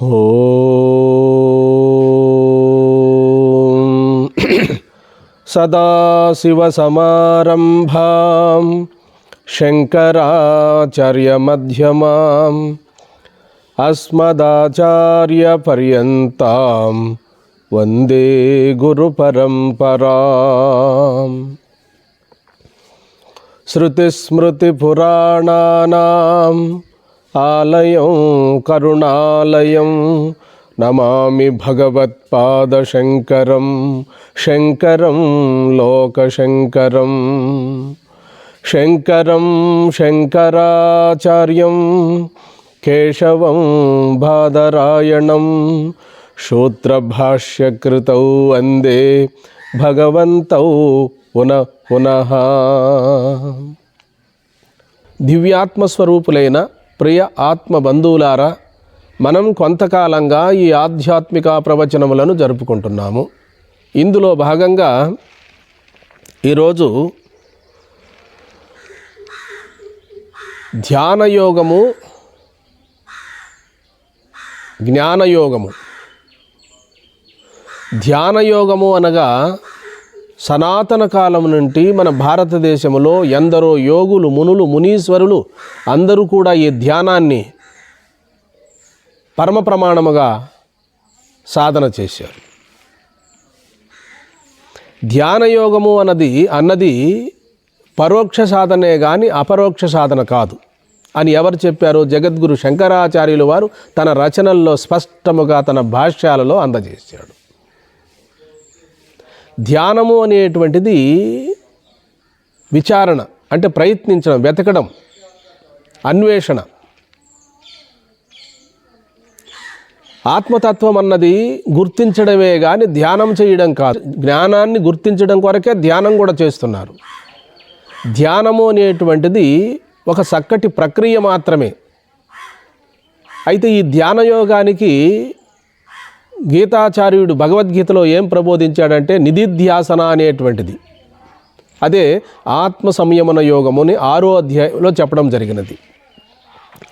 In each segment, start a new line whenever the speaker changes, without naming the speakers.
सदाशिवसमारम्भां शङ्कराचार्यमध्यमाम् अस्मदाचार्यपर्यन्तां वंदे गुरुपरम्पराम्। श्रुतिस्मृतिपुराणानाम् ఆలయం కరుణాలయం. నమామి భగవత్పాదశంకరం శంకరం లోకశంకరం. శంకరం శంకరాచార్యం కేశవం బాదరాయణం. శూత్రభాష్యకృత వందే భగవంతౌ పున పునః. దివ్యాత్మస్వరూపులైన ప్రియ ఆత్మ బంధువులారా మనం కొంతకాలంగా ఈ ఆధ్యాత్మిక ప్రవచనములను జరుపుకుంటున్నాము. ఇందులో భాగంగా ఈరోజు ధ్యానయోగము జ్ఞానయోగము. ధ్యానయోగము అనగా సనాతన కాలం నుండి మన భారతదేశంలో ఎందరో యోగులు మునులు మునీశ్వరులు అందరూ కూడా ఈ ధ్యానాన్ని పరమ ప్రమాణముగా సాధన చేశారు. ధ్యానయోగము అన్నది అన్నది పరోక్ష సాధనే కానీ అపరోక్ష సాధన కాదు. అని ఎవరు చెప్పారో జగద్గురు శంకరాచార్యులు వారు తన రచనల్లో స్పష్టముగా తన భాష్యాలలో అందజేశాడు. ధ్యానము అనేటువంటిది విచారణ అంటే ప్రయత్నించడం వెతకడం అన్వేషణ. ఆత్మతత్వం అన్నది గుర్తించడమే కానీ ధ్యానం చేయడం కాదు. జ్ఞానాన్ని గుర్తించడం కొరకే ధ్యానం కూడా చేస్తున్నారు. ధ్యానము అనేటువంటిది ఒక చక్కటి ప్రక్రియ మాత్రమే. అయితే ఈ ధ్యాన యోగానికి గీతాచార్యుడు భగవద్గీతలో ఏం ప్రబోధించాడంటే నిధిధ్యాసన అనేటువంటిది. అదే ఆత్మ సంయమన యోగముని ఆరో అధ్యాయంలో చెప్పడం జరిగినది.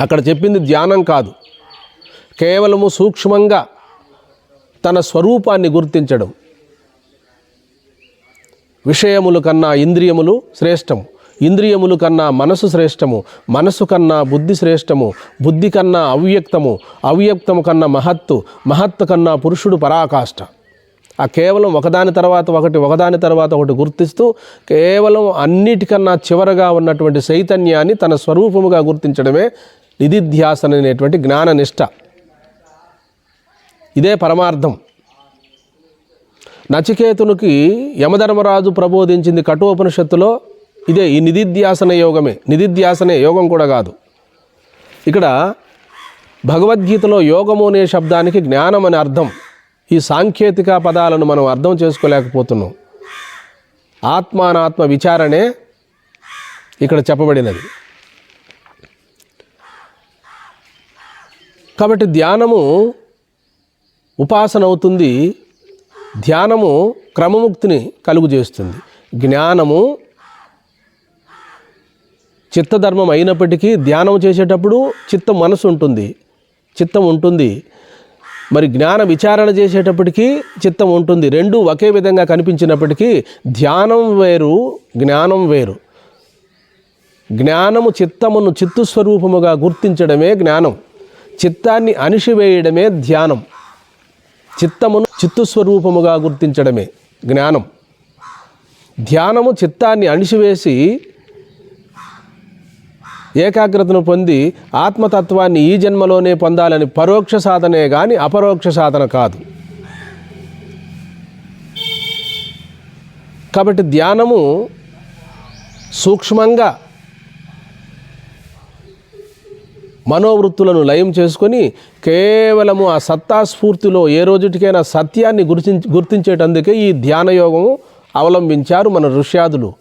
అక్కడ చెప్పింది ధ్యానం కాదు. కేవలము సూక్ష్మంగా తన స్వరూపాన్ని గుర్తించడం. విషయములు కన్నా ఇంద్రియములు శ్రేష్టము. ఇంద్రియములు కన్నా మనసు శ్రేష్టము మనసు కన్నా బుద్ధి శ్రేష్టము బుద్ధి కన్నా అవ్యక్తము అవ్యక్తము కన్నా మహత్తు మహత్తు కన్నా పురుషుడు పరాకాష్ట. ఆ కేవలం ఒకదాని తర్వాత ఒకటి ఒకదాని తర్వాత ఒకటి గుర్తిస్తూ కేవలం అన్నిటికన్నా చివరగా ఉన్నటువంటి చైతన్యాన్ని తన స్వరూపముగా గుర్తించడమే నిధిధ్యాసన అనేటువంటి జ్ఞాననిష్ట. ఇదే పరమార్థం. నచికేతునికి యమధర్మరాజు ప్రబోధించింది కఠోపనిషత్తులో ఇదే ఈ నిధిధ్యాసన యోగమే. నిధిధ్యాసనే యోగం కూడా కాదు. ఇక్కడ భగవద్గీతలో యోగము అనే శబ్దానికి జ్ఞానం అని అర్థం. ఈ సాంకేతిక పదాలను మనం అర్థం చేసుకోలేకపోతున్నాం. ఆత్మానాత్మ విచారణే ఇక్కడ చెప్పబడినది. కాబట్టి ధ్యానము ఉపాసన అవుతుంది ధ్యానము క్రమముక్తిని కలుగు చేస్తుంది. జ్ఞానము చిత్తధర్మం అయినప్పటికీ ధ్యానం చేసేటప్పుడు చిత్తం మనసు ఉంటుంది. చిత్తం ఉంటుంది. మరి జ్ఞాన విచారణ చేసేటప్పటికీ చిత్తం ఉంటుంది. రెండు ఒకే విధంగా కనిపించినప్పటికీ ధ్యానం వేరు జ్ఞానం వేరు. జ్ఞానము చిత్తమును చిత్తు స్వరూపముగా గుర్తించడమే జ్ఞానం. చిత్తాన్ని అణిసివేయడమే ధ్యానం. చిత్తమును చిత్తు స్వరూపముగా గుర్తించడమే జ్ఞానం. ధ్యానము చిత్తాన్ని అణిసివేసి ఏకాగ్రతను పొంది ఆత్మతత్వాన్ని ఈ జన్మలోనే పొందాలని పరోక్ష సాధనే కానీ అపరోక్ష సాధన కాదు. కాబట్టి ధ్యానము సూక్ష్మంగా మనోవృత్తులను లయం చేసుకొని కేవలము ఆ సత్తాస్ఫూర్తిలో ఏ రోజుటికైనా సత్యాన్ని గుర్తి గుర్తించేటందుకే ఈ ధ్యాన యోగము అవలంబించారు మన ఋష్యాదులు.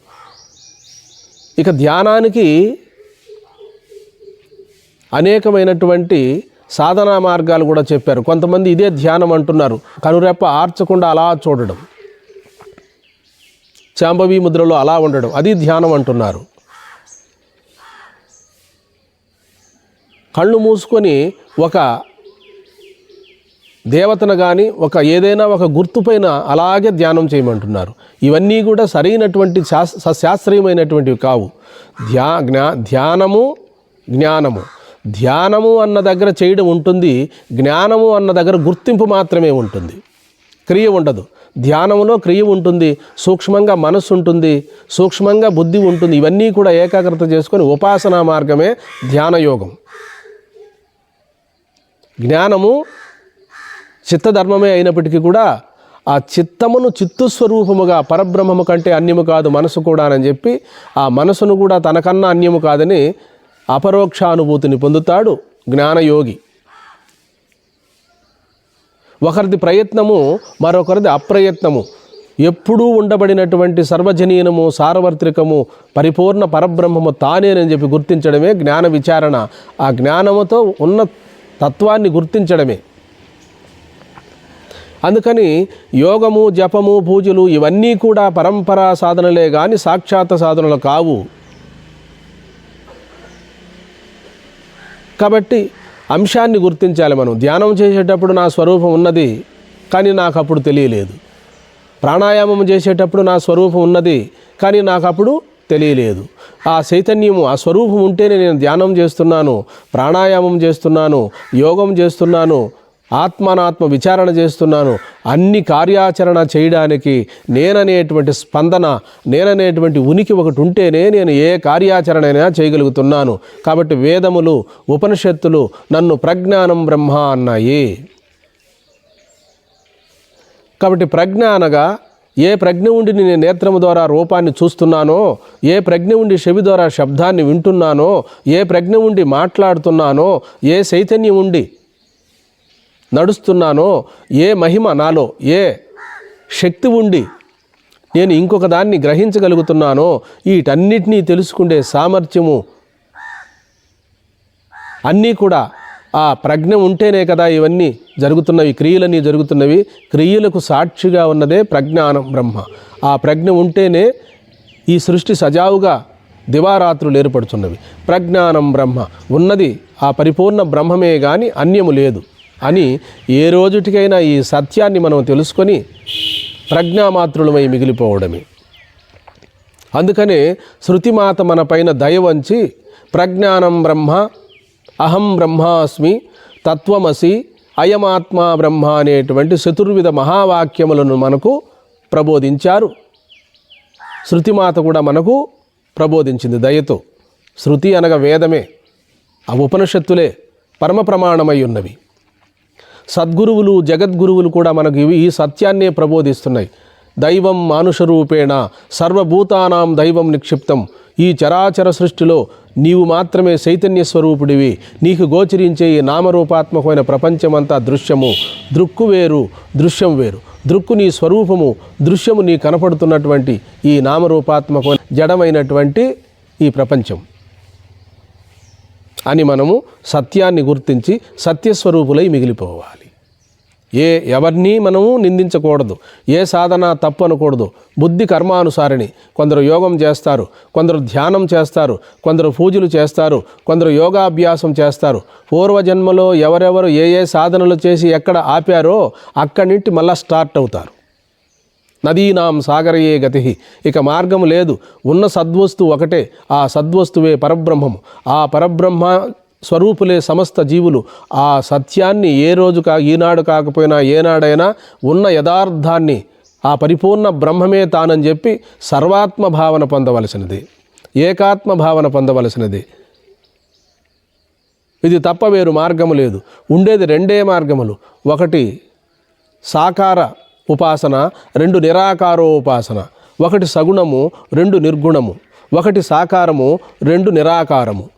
ఇక ధ్యానానికి అనేకమైనటువంటి సాధనా మార్గాలు కూడా చెప్పారు. కొంతమంది ఇదే ధ్యానం అంటున్నారు. కనురెప్ప ఆర్చకుండా అలా చూడడం. చాంబవీ ముద్రలో అలా ఉండడం. అది ధ్యానం అంటున్నారు. కళ్ళు మూసుకొని ఒక దేవతను కానీ ఒక ఏదైనా ఒక గుర్తుపైన అలాగే ధ్యానం చేయమంటున్నారు. ఇవన్నీ కూడా సరైనటువంటి శాస్ శాస్త్రీయమైనటువంటివి కావు. ధ్యా జ్ఞా ధ్యానము జ్ఞానము. ధ్యానము అన్న దగ్గర చేయడం ఉంటుంది జ్ఞానము అన్న దగ్గర గుర్తింపు మాత్రమే ఉంటుంది. క్రియ ఉండదు. ధ్యానంలో క్రియ ఉంటుంది సూక్ష్మంగా మనస్సు ఉంటుంది సూక్ష్మంగా బుద్ధి ఉంటుంది ఇవన్నీ కూడా ఏకాగ్రత చేసుకొని ఉపాసనా మార్గమే ధ్యానయోగం. జ్ఞానము చిత్తధర్మమే అయినప్పటికీ కూడా ఆ చిత్తమును చిత్తుస్వరూపముగా పరబ్రహ్మము కంటే అన్యము కాదు మనసు కూడా అని చెప్పి ఆ మనసును కూడా తనకన్నా అన్యము కాదని అపరోక్షానుభూతిని పొందుతాడు జ్ఞానయోగి. ఒకరిది ప్రయత్నము మరొకరిది అప్రయత్నము. ఎప్పుడూ ఉండబడినటువంటి సర్వజనీనము సార్వత్రికము పరిపూర్ణ పరబ్రహ్మము తానేనని చెప్పి గుర్తించడమే జ్ఞాన విచారణ. ఆ జ్ఞానముతో ఉన్న తత్వాన్ని గుర్తించడమే. అందుకని యోగము జపము పూజలు ఇవన్నీ కూడా పరంపరా సాధనలే కానీ సాక్షాత్ సాధనలు కావు. కాబట్టి అంశాన్ని గుర్తించాలి మనం. ధ్యానం చేసేటప్పుడు నా స్వరూపం ఉన్నది కానీ నాకు అప్పుడు తెలియలేదు. ప్రాణాయామం చేసేటప్పుడు నా స్వరూపం ఉన్నది కానీ నాకు అప్పుడు తెలియలేదు. ఆ చైతన్యము ఆ స్వరూపం ఉంటేనే నేను ధ్యానం చేస్తున్నాను ప్రాణాయామం చేస్తున్నాను యోగం చేస్తున్నాను ఆత్మానాత్మ విచారణ చేస్తున్నాను. అన్ని కార్యాచరణ చేయడానికి నేననేటువంటి స్పందన నేననేటువంటి ఉనికి ఒకటి ఉంటేనే నేను ఏ కార్యాచరణ అయినా చేయగలుగుతున్నాను. కాబట్టి వేదములు ఉపనిషత్తులు నన్ను ప్రజ్ఞానం బ్రహ్మ అన్నాయి. కాబట్టి ప్రజ్ఞ అనగా ఏ ప్రజ్ఞ ఉండి నేను నేత్రము ద్వారా రూపాన్ని చూస్తున్నానో ఏ ప్రజ్ఞ ఉండి చెవి ద్వారా శబ్దాన్ని వింటున్నానో ఏ ప్రజ్ఞ ఉండి మాట్లాడుతున్నానో ఏ చైతన్యం ఉండి నడుస్తున్నానో ఏ మహిమ నాలో ఏ శక్తి ఉండి నేను ఇంకొక దాన్ని గ్రహించగలుగుతున్నానో వీటన్నిటినీ తెలుసుకునే సామర్థ్యము అన్నీ కూడా ఆ ప్రజ్ఞ ఉంటేనే కదా ఇవన్నీ జరుగుతున్నవి క్రియలన్నీ జరుగుతున్నవి. క్రియలకు సాక్షిగా ఉన్నదే ప్రజ్ఞానం బ్రహ్మ. ఆ ప్రజ్ఞ ఉంటేనే ఈ సృష్టి సజావుగా దివారాత్రులు ఏర్పడుతున్నవి. ప్రజ్ఞానం బ్రహ్మ. ఉన్నది ఆ పరిపూర్ణ బ్రహ్మమే కానీ అన్యము లేదు. అని ఏ రోజుటికైనా ఈ సత్యాన్ని మనం తెలుసుకొని ప్రజ్ఞామాత్రులమై మిగిలిపోవడమే. అందుకనే శృతిమాత మన పైన దయ వంచి ప్రజ్ఞానం బ్రహ్మ అహం బ్రహ్మాస్మి తత్వమసి అయమాత్మా బ్రహ్మ అనేటువంటి చతుర్విధ మహావాక్యములను మనకు ప్రబోధించారు. శృతిమాత కూడా మనకు ప్రబోధించింది దయతో. శృతి అనగా వేదమే. ఆ ఉపనిషత్తులే పరమ ప్రమాణమై ఉన్నవి. సద్గురువులు జగద్గురువులు కూడా మనకు ఇవి ఈ సత్యాన్నే ప్రబోధిస్తున్నాయి. దైవం మానుష రూపేణ సర్వభూతానాం దైవం నిక్షిప్తం. ఈ చరాచర సృష్టిలో నీవు మాత్రమే చైతన్య స్వరూపుడివి. నీకు గోచరించే ఈ నామరూపాత్మకమైన ప్రపంచమంతా దృశ్యము. దృక్కు వేరు దృశ్యం వేరు. దృక్కు నీ స్వరూపము దృశ్యము నీ కనపడుతున్నటువంటి ఈ నామరూపాత్మకమైన జడమైనటువంటి ఈ ప్రపంచం. అని మనము సత్యాన్ని గుర్తించి సత్యస్వరూపులై మిగిలిపోవాలి. ఏ ఎవరిని మనము నిందించకూడదు. ఏ సాధన తప్పు అనకూడదు. బుద్ధి కర్మానుసారిణి. కొందరు యోగం చేస్తారు. కొందరు ధ్యానం చేస్తారు. కొందరు పూజలు చేస్తారు. కొందరు యోగాభ్యాసం చేస్తారు. పూర్వజన్మలో ఎవరెవరు ఏ ఏ సాధనలు చేసి ఎక్కడ ఆపారో అక్కడి నుండి మళ్ళీ స్టార్ట్ అవుతారు. నదీనాం సాగరయే గతి. ఇక మార్గం లేదు. ఉన్న సద్వస్తు ఒకటే. ఆ సద్వస్తువే పరబ్రహ్మము. ఆ పరబ్రహ్మ స్వరూపులే సమస్త జీవులు. ఆ సత్యాన్ని ఏ రోజు కా ఈనాడు కాకపోయినా ఏనాడైనా ఉన్న యథార్థాన్ని ఆ పరిపూర్ణ బ్రహ్మమే తానని చెప్పి సర్వాత్మ భావన పొందవలసినది. ఏకాత్మ భావన పొందవలసినది. ఇది తప్ప వేరు మార్గము లేదు. ఉండేది రెండే మార్గములు. ఒకటి సాకార ఉపాసన రెండు నిరాకారోపాసన ఒకటి సగుణము రెండు నిర్గుణము. ఒకటి సాకారము రెండు నిరాకారము.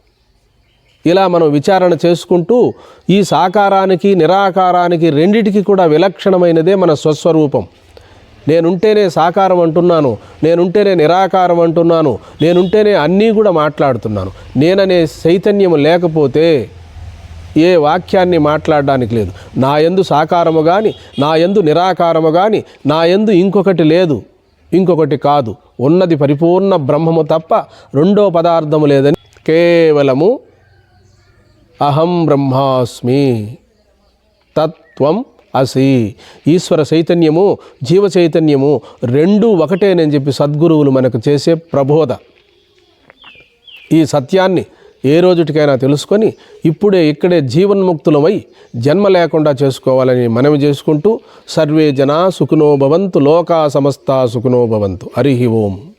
ఇలా మనం విచారణ చేసుకుంటూ ఈ సాకారానికి నిరాకారానికి రెండిటికి కూడా విలక్షణమైనదే మన స్వస్వరూపం. నేనుంటేనే సాకారం అంటున్నాను నేనుంటేనే నిరాకారం అంటున్నాను నేనుంటేనే అన్నీ కూడా మాట్లాడుతున్నాను. నేననే చైతన్యము లేకపోతే ఏ వాక్యాన్ని మాట్లాడడానికి లేదు. నా ఎందు సాకారము కానీ నా ఎందు నిరాకారము కానీ నా ఎందు ఇంకొకటి లేదు. ఇంకొకటి కాదు. ఉన్నది పరిపూర్ణ బ్రహ్మము తప్ప రెండో పదార్థము లేదని కేవలము అహం బ్రహ్మాస్మి తత్వం అసి. ఈశ్వర చైతన్యము జీవ చైతన్యము రెండు ఒకటేనని చెప్పి సద్గురువులు మనకు చేసే ప్రబోధ. ఈ సత్యాన్ని ఏ రోజుటికైనా తెలుసుకొని ఇప్పుడే ఇక్కడే జీవన్ముక్తులమై జన్మ లేకుండా చేసుకోవాలని మనవి చేసుకుంటూ సర్వే జనా సుఖినో భవంతు లోకా సమస్త సుఖినో భవంతు. హరి ఓం.